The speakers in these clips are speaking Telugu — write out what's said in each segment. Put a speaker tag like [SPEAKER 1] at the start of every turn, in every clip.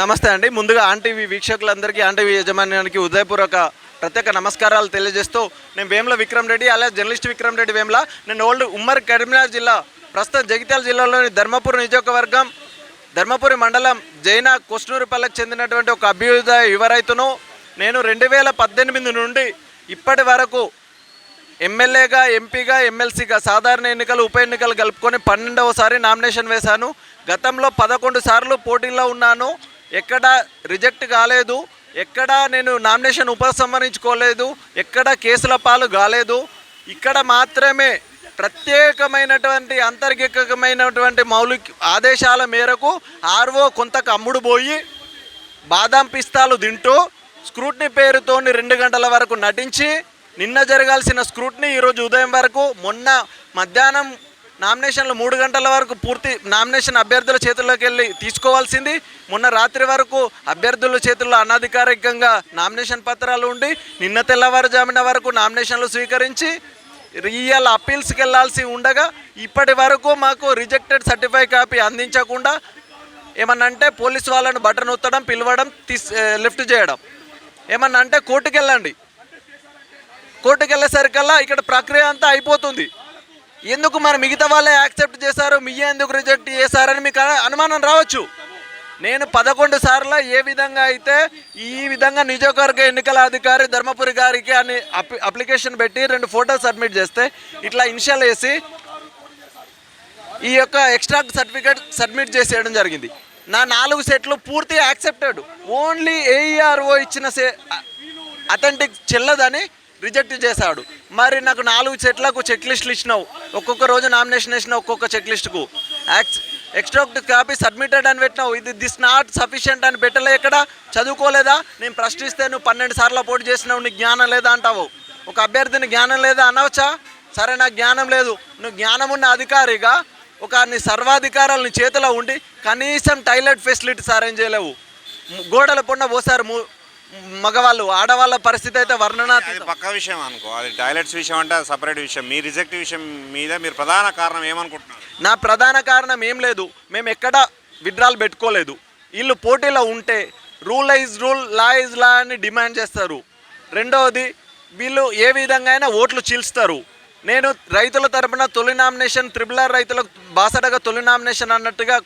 [SPEAKER 1] నమస్తే అండి. ముందుగా ఆన్టీవీ వీక్షకులందరికీ ఆన్టీవీ యజమాన్యానికి ఉదయపూర్వక ప్రత్యేక నమస్కారాలు తెలియజేస్తూ నేను వేముల విక్రమ్ రెడ్డి అలాగే జర్నలిస్ట్ విక్రమ్ రెడ్డి వేముల. నేను ఓల్డ్ ఉమ్మర్ కరీంనగర్ జిల్లా ప్రస్తుతం జగిత్యాల జిల్లాలోని ధర్మపురం నియోజకవర్గం ధర్మపురి మండలం జైన కొస్నూరుపల్లెకి చెందినటువంటి ఒక అభ్యుదయ యువ రైతును నేను రెండు వేల పద్దెనిమిది నుండి ఇప్పటి వరకు ఎమ్మెల్యేగా ఎంపీగా ఎమ్మెల్సీగా సాధారణ ఎన్నికలు ఉప ఎన్నికలు కలుపుకొని పన్నెండవసారి నామినేషన్ వేశాను. గతంలో పదకొండు సార్లు పోటీలో ఉన్నాను. ఎక్కడ రిజెక్ట్ కాలేదు ఎక్కడ నేను నామినేషన్ ఉపసంహరించుకోలేదు ఎక్కడ కేసుల పాలు కాలేదు. ఇక్కడ మాత్రమే ప్రత్యేకమైనటువంటి అంతర్గికమైనటువంటి మౌలిక ఆదేశాల మేరకు ఆర్ఓ కొంతకు అమ్ముడు పోయి బాదాం పిస్తాలు తింటూ స్క్రూట్నీ పేరుతోని రెండు గంటల వరకు నటించి నిన్న జరగాల్సిన స్క్రూట్నీ ఈరోజు ఉదయం వరకు మొన్న మధ్యాహ్నం నామినేషన్లు మూడు గంటల వరకు పూర్తి నామినేషన్ అభ్యర్థుల చేతుల్లోకి వెళ్ళి తీసుకోవాల్సింది. మొన్న రాత్రి వరకు అభ్యర్థుల చేతుల్లో అనధికారికంగా నామినేషన్ పత్రాలు ఉండి నిన్న తెల్లవారుజామున వరకు నామినేషన్లు స్వీకరించి రియల్ అప్పీల్స్కి వెళ్ళాల్సి ఉండగా ఇప్పటి వరకు మాకు రిజెక్టెడ్ సర్టిఫై కాపీ అందించకుండా ఏమన్నంటే అంటే పోలీస్ బటన్ ఒత్తడం పిలవడం తీస్ లిఫ్ట్ చేయడం. ఏమన్నా అంటే కోర్టుకి వెళ్ళండి వెళ్ళేసరికల్లా ఇక్కడ ప్రక్రియ అంతా అయిపోతుంది. ఎందుకు మరి మిగతా వాళ్ళే యాక్సెప్ట్ చేశారు? మీయే ఎందుకు రిజెక్ట్ చేశారని మీకు అనుమానం రావచ్చు. నేను పదకొండు సార్లు ఏ విధంగా అయితే ఈ విధంగా నియోజకవర్గ ఎన్నికల అధికారి ధర్మపురి గారికి అని అప్లికేషన్ పెట్టి రెండు ఫోటోలు సబ్మిట్ చేస్తే ఇట్లా ఇనిషియల్ వేసి ఈ యొక్క ఎక్స్ట్రా సర్టిఫికేట్ సబ్మిట్ చేసేయడం జరిగింది. నా నాలుగు సెట్లు పూర్తి యాక్సెప్టెడ్. ఓన్లీ ఏఈఆర్ఓ ఇచ్చిన సే అథెంటిక్ చెల్లదని రిజెక్ట్ చేశాడు. మరి నాకు నాలుగు సెట్లకు చెక్ లిస్టులు ఇచ్చినావు. ఒక్కొక్క రోజు నామినేషన్ వేసినావు ఒక్కొక్క చెక్ లిస్టుకు యాక్స్ ఎక్స్ట్రాక్ట్ కాపీ సబ్మిటెడ్ అని పెట్టినావు. ఇది దిస్ నాట్ సఫిషియంట్ అని పెట్టలే ఎక్కడ? చదువుకోలేదా? నేను ప్రశ్నిస్తే నువ్వు పన్నెండు సార్లు పోటీ చేసినావు నీకు జ్ఞానం లేదా అంటావు. ఒక అభ్యర్థిని జ్ఞానం లేదా అనవచ్చా? సరే నాకు జ్ఞానం లేదు. నువ్వు జ్ఞానం ఉన్న అధికారిగా ఒక నీ సర్వాధికారాలు నీ చేతిలో ఉండి కనీసం టాయిలెట్ ఫెసిలిటీస్ అరేంజ్ చేయలేవు. గోడల పొన్న పోసారు మగవాళ్ళు ఆడవాళ్ళ పరిస్థితి అయితే
[SPEAKER 2] అది
[SPEAKER 1] వర్ణనాతీతం
[SPEAKER 2] పక్క విషయం అనుకో. అది టాయిలెట్స్ విషయం అంటే సపరేట్ విషయం. మీ రిజెక్ట్ విషయం మీద మీరు ప్రధాన కారణం ఏమనుకుంటున్నారు?
[SPEAKER 1] నా ప్రధాన కారణం ఏం లేదు. మేము ఎక్కడ విడ్రాల్ పెట్టుకోలేదు. వీళ్ళు పోటీలో ఉంటే rule is rule law is law అని డిమాండ్ చేస్తారు. రెండవది వీళ్ళు ఏ విధంగా అయినా ఓట్లు చీల్స్తారు. నేను రైతుల తరపున తొలి నామినేషన్ త్రిబుల్ ఆర్ రైతులకు బాసడగా తొలి నామినేషన్ అన్నట్టుగా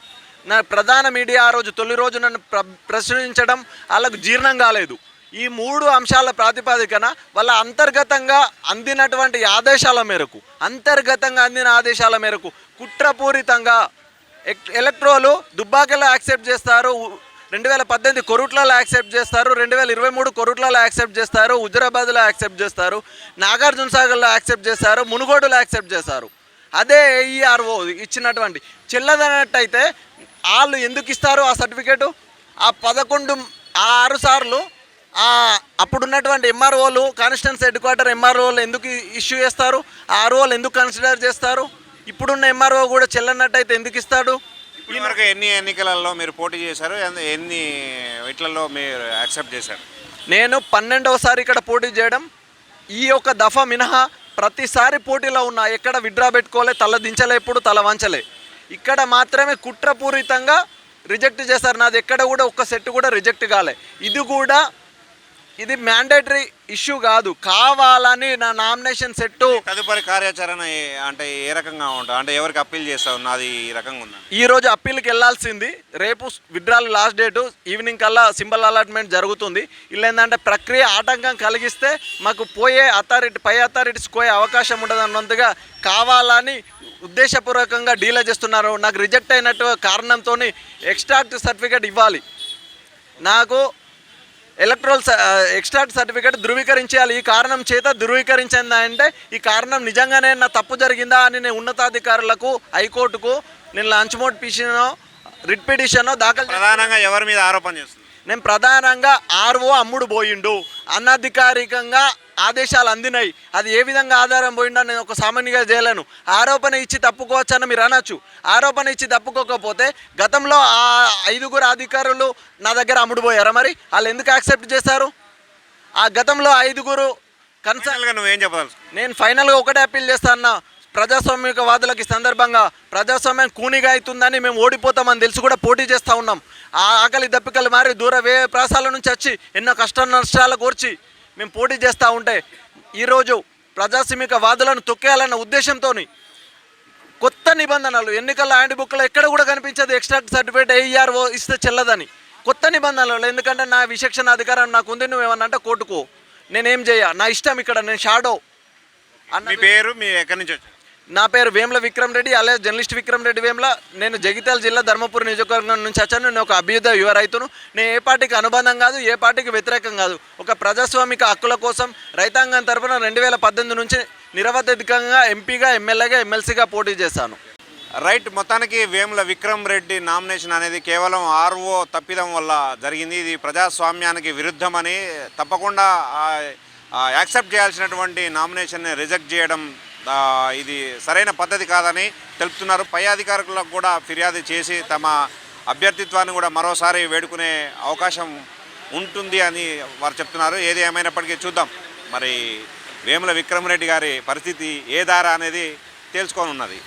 [SPEAKER 1] నా ప్రధాన మీడియా ఆ రోజు తొలి రోజు నన్ను ప్ర ప్రశ్నించడం వాళ్ళకు జీర్ణం కాలేదు. ఈ మూడు అంశాల ప్రాతిపదికన వాళ్ళ అంతర్గతంగా అందినటువంటి ఆదేశాల మేరకు అంతర్గతంగా అందిన ఆదేశాల మేరకు కుట్రపూరితంగా ఎక్- ఎలక్ట్రోలు దుబ్బాకలో యాక్సెప్ట్ చేస్తారు రెండు వేల పద్దెనిమిది కొరుట్లలో యాక్సెప్ట్ చేస్తారు రెండు వేల ఇరవై మూడు కొరుట్లలో యాక్సెప్ట్ చేస్తారు హుజరాబాద్లో యాక్సెప్ట్ చేస్తారు నాగార్జున సాగర్లో యాక్సెప్ట్ చేస్తారు మునుగోడులో యాక్సెప్ట్ చేస్తారు. అదే ఏఈఆర్ఓ ఇచ్చినటువంటి చెల్లదన్నట్టయితే వాళ్ళు ఎందుకు ఇస్తారు ఆ సర్టిఫికేటు? ఆ పదకొండు ఆ ఆరు సార్లు ఆ అప్పుడున్నటువంటి ఎంఆర్ఓలు కాన్స్టిట్యూన్స్ హెడ్ క్వార్టర్ ఎంఆర్ఓలు ఎందుకు ఇష్యూ చేస్తారు? ఆ ఆర్ఓలు ఎందుకు కన్సిడర్ చేస్తారు? ఇప్పుడున్న ఎంఆర్ఓ కూడా చెల్లన్నట్టయితే ఎందుకు ఇస్తాడు?
[SPEAKER 2] ఎన్ని ఎన్నికలలో మీరు పోటీ చేశారు? ఎన్- ఎన్ని వీటిలలో మీరు యాక్సెప్ట్ చేశారు?
[SPEAKER 1] నేను పన్నెండవసారి ఇక్కడ పోటీ చేయడం. ఈ యొక్క దఫా మినహా ప్రతిసారి పోటీలో ఉన్నా ఎక్కడ విడ్రా పెట్టుకోలే తల దించలే ఎప్పుడు తల వంచలే. ఇక్కడ మాత్రమే కుట్రపూరితంగా రిజెక్ట్ చేశారు. నాది ఎక్కడ కూడా ఒక్క సెట్ కూడా రిజెక్ట్ కాలే. ఇది కూడా ఇది మ్యాండేటరీ ఇష్యూ కాదు. కావాలని నా నామినేషన్ సెట్టు
[SPEAKER 2] తదుపరి కార్యాచరణ అంటే ఏ రకంగా ఉంటుంది? అంటే ఎవరికి అప్పీల్ చేస్తావు నాది ఈ రకంగా ఉందా?
[SPEAKER 1] ఈ రోజు అప్పీల్కి వెళ్ళాల్సింది రేపు విత్డ్రాల్ లాస్ట్ డేటు ఈవినింగ్ కల్లా సింబల్ అలాట్మెంట్ జరుగుతుంది. ఇలా ఏంటంటే ప్రక్రియ ఆటంకం కలిగిస్తే మాకు పోయే అథారిటీ పై అథారిటీస్ పోయే అవకాశం ఉండదు అన్నంతగా కావాలని ఉద్దేశపూర్వకంగా డీలే చేస్తున్నారు. నాకు రిజెక్ట్ అయినట్టు కారణంతో ఎక్స్ట్రాక్ట్ సర్టిఫికేట్ ఇవ్వాలి. నాకు ఎలక్ట్రల్ ఎక్స్ట్రాక్ట్ సర్టిఫికేట్ ధృవీకరించాలి ఈ కారణం చేత ధృవీకరించిందా అంటే ఈ కారణం నిజంగానే నా తప్పు జరిగిందా అని నేను ఉన్నతాధికారులకు హైకోర్టుకు నేను లంచ్ మోట్ పిషన్ రిట్ పిటిషనో దాఖలు
[SPEAKER 2] ప్రధానంగా ఎవరి మీద ఆరోపణ చేస్తుంది
[SPEAKER 1] నేను ప్రధానంగా ఆర్ఓ అమ్ముడు పోయిండు. అనధికారికంగా ఆదేశాలు అందినాయి. అది ఏ విధంగా ఆధారం పోయిండో నేను ఒక సామాన్యంగా చేయలేను. ఆరోపణ ఇచ్చి తప్పుకోవచ్చని మీరు అనొచ్చు. ఆరోపణ ఇచ్చి తప్పుకోకపోతే గతంలో ఆ ఐదుగురు అధికారులు నా దగ్గర అమ్ముడు పోయారా మరి? వాళ్ళు ఎందుకు యాక్సెప్ట్ చేశారు? ఆ గతంలో ఐదుగురు కన్సర్న్
[SPEAKER 2] ఫైనల్గా నువ్వేం చెప్పదలుచు
[SPEAKER 1] నేను ఫైనల్గా ఒకటే అప్పీల్ చేస్తాను ప్రజాస్వామిక వాదులకి సందర్భంగా ప్రజాస్వామ్యం కూనిగా అవుతుందని మేము ఓడిపోతామని తెలిసి కూడా పోటీ చేస్తూ ఉన్నాం. ఆ ఆకలి దప్పికలు మారి దూర వే ప్రాసాల నుంచి వచ్చి ఎన్నో కష్ట నష్టాలు కోర్చి మేము పోటీ చేస్తూ ఉంటే ఈరోజు ప్రజాస్వామిక వాదులను తొక్కేయాలన్న ఉద్దేశంతో కొత్త నిబంధనలు ఎన్నికల హ్యాండ్ బుక్లో ఎక్కడ కూడా కనిపించదు ఎక్స్ట్రా సర్టిఫికేట్ ఏఆర్ఓ ఇస్తే చెల్లదని. కొత్త నిబంధనలు ఎందుకంటే నా విశక్షణ అధికారం నాకు ఉంది నువ్వేమన్నా అంటే కోర్టుకో. నేనేం చేయ? నా ఇష్టం ఇక్కడ నేను షాడో. అన్న
[SPEAKER 2] మీ పేరు మీ ఎక్కడి నుంచి వచ్చారు?
[SPEAKER 1] నా పేరు వేముల విక్రమ్ రెడ్డి అలాగే జర్నలిస్ట్ విక్రమ్ రెడ్డి వేముల. నేను జగిత్యాల జిల్లా ధర్మపురి నియోజకవర్గం నుంచి వచ్చాను. నేను ఒక అభ్యుదయ యువ రైతును. నేను ఏ పార్టీకి అనుబంధం కాదు ఏ పార్టీకి వ్యతిరేకం కాదు. ఒక ప్రజాస్వామిక హక్కుల కోసం రైతాంగం తరపున రెండు వేల పద్దెనిమిది నుంచి నిరవధికంగా ఎంపీగా ఎమ్మెల్యేగా ఎమ్మెల్సీగా పోటీ చేశాను.
[SPEAKER 2] రైట్ మొత్తానికి వేముల విక్రమ్ రెడ్డి నామినేషన్ అనేది కేవలం ఆర్ఓ తప్పిదం వల్ల జరిగింది. ఇది ప్రజాస్వామ్యానికి విరుద్ధమని తప్పకుండా యాక్సెప్ట్ చేయాల్సినటువంటి నామినేషన్ని రిజెక్ట్ చేయడం ఇది సరైన పద్ధతి కాదని తెలుపుతున్నారు. పై అధికారులకు కూడా ఫిర్యాదు చేసి తమ అభ్యర్థిత్వాన్ని కూడా మరోసారి వేడుకునే అవకాశం ఉంటుంది అని వారు చెప్తున్నారు. ఏది ఏమైనప్పటికీ చూద్దాం. మరి వేముల విక్రమరెడ్డి గారి పరిస్థితి ఏ దారా అనేది తెలుసుకోనున్నది.